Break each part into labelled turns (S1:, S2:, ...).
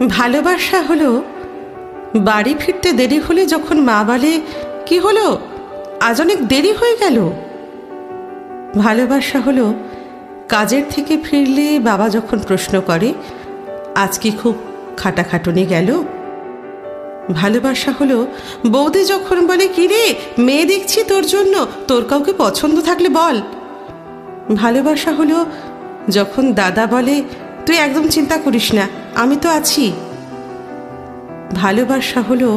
S1: ভালোবাসা হলো বাড়ি ফিরতে দেরি হলে যখন মা বলে, কি হলো? আজ অনেক দেরি হয়ে গেল। ভালোবাসা হলো কাজের থেকে ফিরলে বাবা যখন প্রশ্ন করে, আজ কি খুব খাটাখাটুনি গেল? ভালোবাসা হলো বৌদি যখন বলে, কি রে, মেয়ে দেখছি তোর জন্য, তোর কাউকে পছন্দ থাকলে বল। ভালোবাসা হলো যখন দাদা বলে তুই একদম চিন্তা করিস না, আমি তো আছি। ভালোবাসা হলো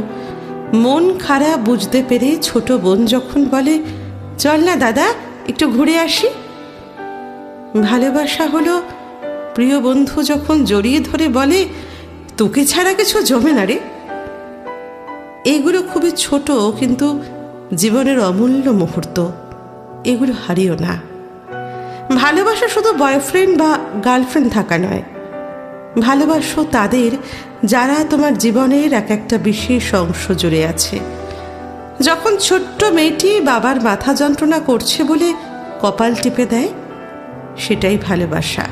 S1: মন খারাপ বুঝতে পেরে ছোট বোন যখন বলে, চল না দাদা, একটু ঘুরে আসি। ভালোবাসা হলো প্রিয় বন্ধু যখন জড়িয়ে ধরে বলে, তোকে ছাড়া কিছু জমে না রে। এগুলো খুবই ছোট, কিন্তু জীবনের অমূল্য মুহূর্ত, এগুলো হারিও না। ভালোবাসা শুধু বয়ফ্রেন্ড বা গার্লফ্রেন্ড থাকা নয়। ভালোবাসো তাদের যারা তোমার জীবনের এক একটা বিশেষ অংশ জুড়ে আছে। যখন ছোট্ট মেয়েটি বাবার মাথা যন্ত্রণা করছে বলে কপাল টিপে দেয়, সেটাই ভালোবাসা।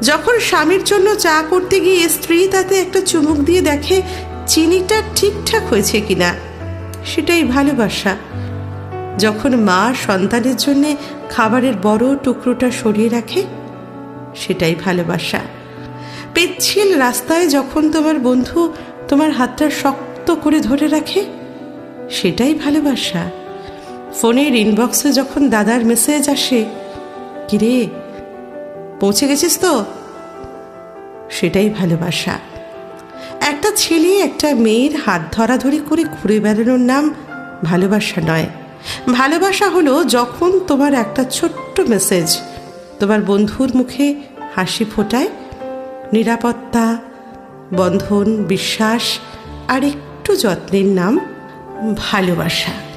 S1: যখন স্বামীর জন্য চা করতে গিয়ে স্ত্রী তাতে একটা চুমুক দিয়ে দেখে, চিনিটা ঠিকঠাক হয়েছে কিনা? সেটাই ভালোবাসা। যখন মা সন্তানের জন্য খাবারের বড় টুকরোটা সরিয়ে রাখে, সেটাই ভালোবাসা। পেচ্ছিল রাস্তায় যখন তোমার বন্ধু তোমার হাতটা শক্ত করে ধরে রাখে, সেটাই ভালোবাসা। ফোনের ইনবক্সে যখন দাদার মেসেজ আসে, কিরে, পৌঁছে গেছিস তো? সেটাই ভালোবাসা। একটা ছেলে একটা মেয়ের হাত ধরাধরি করে ঘুরে বেড়ানোর নাম ভালোবাসা নয়। ভালোবাসা হলো যখন তোমার একটা ছোট্ট মেসেজ তোমার বন্ধুর মুখে হাসি ফোটায়, নিরাপত্তা, বন্ধন, বিশ্বাস, আর একটু যত্নের নাম, ভালোবাসা।